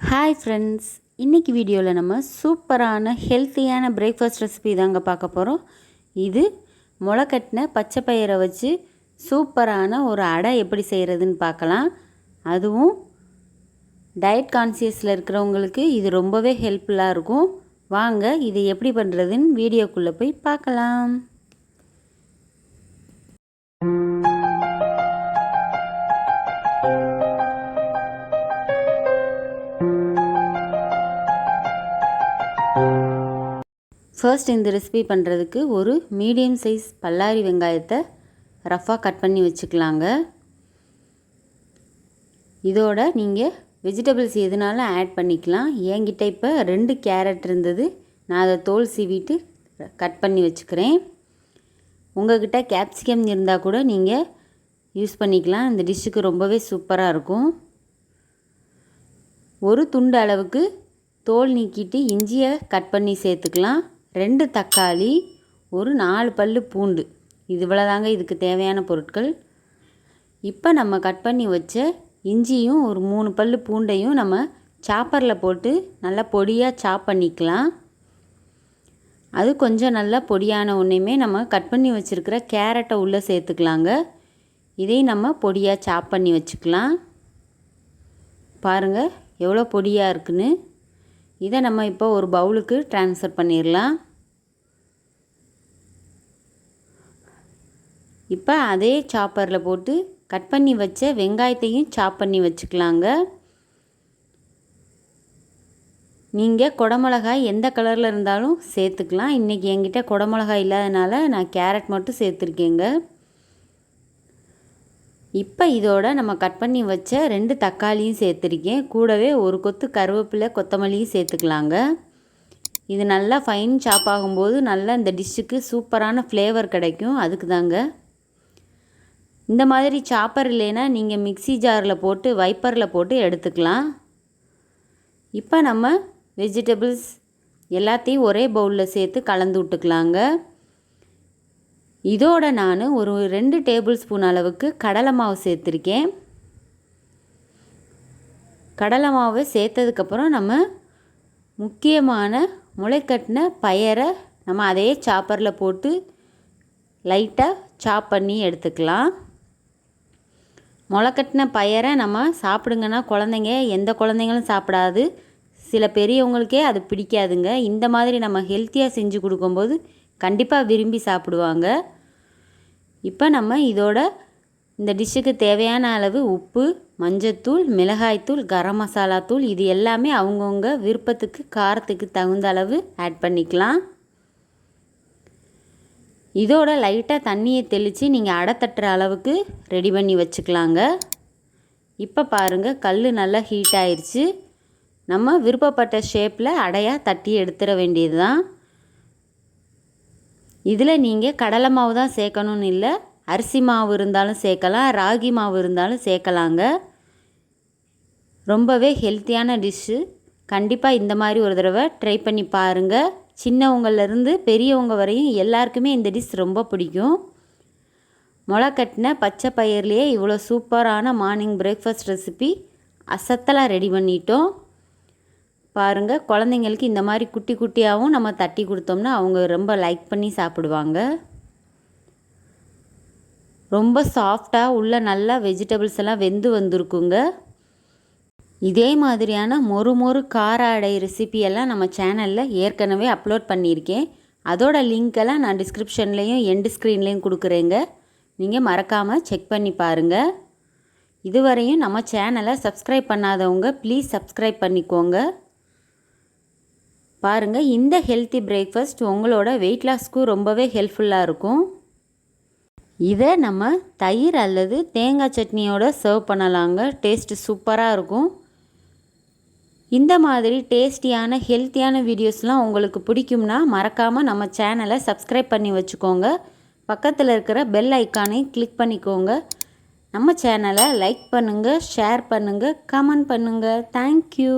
Hi friends இன்றைக்கி வீடியோவில் நம்ம சூப்பரான ஹெல்த்தியான பிரேக்ஃபாஸ்ட் ரெசிபி தாங்க பார்க்க போகிறோம் இது முளைக்கட்டின பச்சை பயிரை வச்சு சூப்பரான ஒரு அடை எப்படி செய்கிறதுன்னு பார்க்கலாம். அதுவும் டயட் கான்சியஸில் இருக்கிறவங்களுக்கு இது ரொம்பவே ஹெல்ப்ஃபுல்லாக இருக்கும். வாங்க இது எப்படி பண்ணுறதுன்னு வீடியோக்குள்ளே போய் பார்க்கலாம். ஃபர்ஸ்ட் இந்த ரெசிபி பண்ணுறதுக்கு ஒரு மீடியம் சைஸ் பல்லாரி வெங்காயத்தை ரஃபாக கட் பண்ணி வச்சுக்கலாங்க. இதோட நீங்கள் வெஜிடபிள்ஸ் எதுனாலும் ஆட் பண்ணிக்கலாம். என்கிட்ட இப்போ ரெண்டு கேரட் இருந்தது. நான் அதை தோல் சீவிட்டு கட் பண்ணி வச்சுக்கிறேன். உங்கள்கிட்ட கேப்சிகம் இருந்தால் கூட நீங்கள் யூஸ் பண்ணிக்கலாம். இந்த டிஷ்ஷுக்கு ரொம்பவே சூப்பராக இருக்கும். ஒரு துண்டு அளவுக்கு தோல் நீக்கிட்டு இஞ்சியை கட் பண்ணி சேர்த்துக்கலாம். ரெண்டு தக்காளி ஒரு நாலு பல் பூண்டு. இது இவ்வளோதாங்க இதுக்கு தேவையான பொருட்கள். இப்போ நம்ம கட் பண்ணி வச்ச இஞ்சியும் ஒரு மூணு பல் பூண்டையும் நம்ம சாப்பரில் போட்டு நல்லா பொடியாக சாப் பண்ணிக்கலாம். அது கொஞ்சம் நல்லா பொடியான ஒன்றையுமே நம்ம கட் பண்ணி வச்சுருக்கிற கேரட்டை உள்ளே சேர்த்துக்கலாங்க. இதையும் நம்ம பொடியாக சாப் பண்ணி வச்சுக்கலாம். பாருங்கள் எவ்வளோ பொடியாக இருக்குன்னு. இதை நம்ம இப்போ ஒரு பவுலுக்கு ட்ரான்ஸ்ஃபர் பண்ணிடலாம் இப்போ அதே சாப்பரில் போட்டு கட் பண்ணி வச்ச வெங்காயத்தையும் சாப் பண்ணி வச்சுக்கலாங்க. நீங்கள் குடமிளகாய் எந்த கலரில் இருந்தாலும் சேர்த்துக்கலாம். இன்றைக்கி என்கிட்ட குடமிளகாய் இல்லாதனால நான் கேரட் மட்டும் சேர்த்துருக்கேங்க. இப்போ இதோட நம்ம கட் பண்ணி வச்ச ரெண்டு தக்காளியும் சேர்த்துருக்கேன். கூடவே ஒரு கொத்து கருவேப்பிலை கொத்தமல்லியும் சேர்த்துக்கலாங்க. இது நல்லா ஃபைன் சாப் ஆகும்போது நல்லா இந்த டிஷ்ஷுக்கு சூப்பரான ஃப்ளேவர் கிடைக்கும். அதுக்கு தாங்க இந்த மாதிரி சாப்பர் இல்லைன்னா நீங்கள் மிக்சி ஜாரில் போட்டு வைப்பரில் போட்டு எடுத்துக்கலாம். இப்போ நம்ம வெஜிடபிள்ஸ் எல்லாத்தையும் ஒரே பவுலில் சேர்த்து கலந்து விட்டுக்கலாங்க. இதோட நான் ஒரு ரெண்டு டேபிள் ஸ்பூன் அளவுக்கு கடலை மாவு சேர்த்துருக்கேன். கடலை மாவை சேர்த்ததுக்கப்புறம் நம்ம முக்கியமான முளைக்கட்டின பயரை நம்ம அதே சாப்பரில் போட்டு லைட்டாக சாப் பண்ணி எடுத்துக்கலாம். முளைக்கட்டின பயரை நம்ம சாப்பிடுங்கன்னா குழந்தைங்க எந்த குழந்தைங்களும் சாப்பிடாது. சில பெரியவங்களுக்கே அது பிடிக்காதுங்க. இந்த மாதிரி நம்ம ஹெல்த்தியாக செஞ்சு கொடுக்கும்போது கண்டிப்பாக விரும்பி சாப்பிடுவாங்க. இப்போ நம்ம இதோட இந்த டிஷ்ஷுக்கு தேவையான அளவு உப்பு மஞ்சத்தூள் மிளகாய்த்தூள் கரம் மசாலா தூள் இது எல்லாமே அவங்கவுங்க விருப்பத்துக்கு காரத்துக்கு தகுந்த அளவு ஆட் பண்ணிக்கலாம். இதோட லைட்டாக தண்ணியை தெளித்து நீங்கள் அடை தட்டுற அளவுக்கு ரெடி பண்ணி வச்சுக்கலாங்க. இப்போ பாருங்கள் கல் நல்லா ஹீட் ஆயிடுச்சு நம்ம விருப்பப்பட்ட ஷேப்பில் அடையாக தட்டி எடுத்துட வேண்டியது தான் இதில் நீங்கள் கடலை மாவு தான் சேர்க்கணுன்னு இல்லை அரிசி மாவு இருந்தாலும் சேர்க்கலாம் ராகி மாவு இருந்தாலும் சேர்க்கலாங்க. ரொம்பவே ஹெல்த்தியான டிஷ்ஷு. கண்டிப்பாக இந்த மாதிரி ஒரு தடவை ட்ரை பண்ணி பாருங்கள் சின்னவங்கள்லேருந்து பெரியவங்க வரையும் எல்லாருக்குமே இந்த டிஷ் ரொம்ப பிடிக்கும். முளை கட்டின பச்சை பயிர்லேயே இவ்வளோ சூப்பரான மார்னிங் பிரேக்ஃபாஸ்ட் ரெசிபி அசத்தலாக ரெடி பண்ணிட்டோம். பாருங்கள் குழந்தைங்களுக்கு இந்த மாதிரி குட்டி குட்டியாகவும் நம்ம தட்டி கொடுத்தோம்னா அவங்க ரொம்ப லைக் பண்ணி சாப்பிடுவாங்க. ரொம்ப சாஃப்டாக உள்ள நல்லா வெஜிடபிள்ஸ் எல்லாம் வெந்து வந்திருக்குங்க. இதே மாதிரியான மொறு மொறு கார அடை ரெசிபியெல்லாம் நம்ம சேனலில் ஏற்கனவே அப்லோட் பண்ணியிருக்கேன். அதோட லிங்க்கெல்லாம் நான் டிஸ்கிரிப்ஷன்லேயும் எண்டு ஸ்க்ரீன்லேயும் கொடுக்குறேங்க. நீங்கள் மறக்காமல் செக் பண்ணி பாருங்கள் இதுவரையும் நம்ம சேனலை சப்ஸ்கிரைப் பண்ணாதவங்க ப்ளீஸ் சப்ஸ்கிரைப் பண்ணிக்கோங்க. பாருங்கள் இந்த ஹெல்த்தி பிரேக்ஃபாஸ்ட் உங்களோட வெயிட் லாஸ்க்கும் ரொம்பவே ஹெல்ப்ஃபுல்லாக இருக்கும். இதை நம்ம தயிர் அல்லது தேங்காய் சட்னியோட சர்வ் பண்ணலாங்க. டேஸ்ட்டு சூப்பராக இருக்கும். இந்த மாதிரி டேஸ்டியான ஹெல்த்தியான வீடியோஸ்லாம் உங்களுக்கு பிடிக்கும்னா மறக்காமல் நம்ம சேனலை சப்ஸ்கிரைப் பண்ணி வச்சுக்கோங்க. பக்கத்தில் இருக்கிற பெல் ஐக்கானை கிளிக் பண்ணிக்கோங்க. நம்ம சேனலை லைக் பண்ணுங்கள் ஷேர் பண்ணுங்கள் கமெண்ட் பண்ணுங்கள் தேங்க்யூ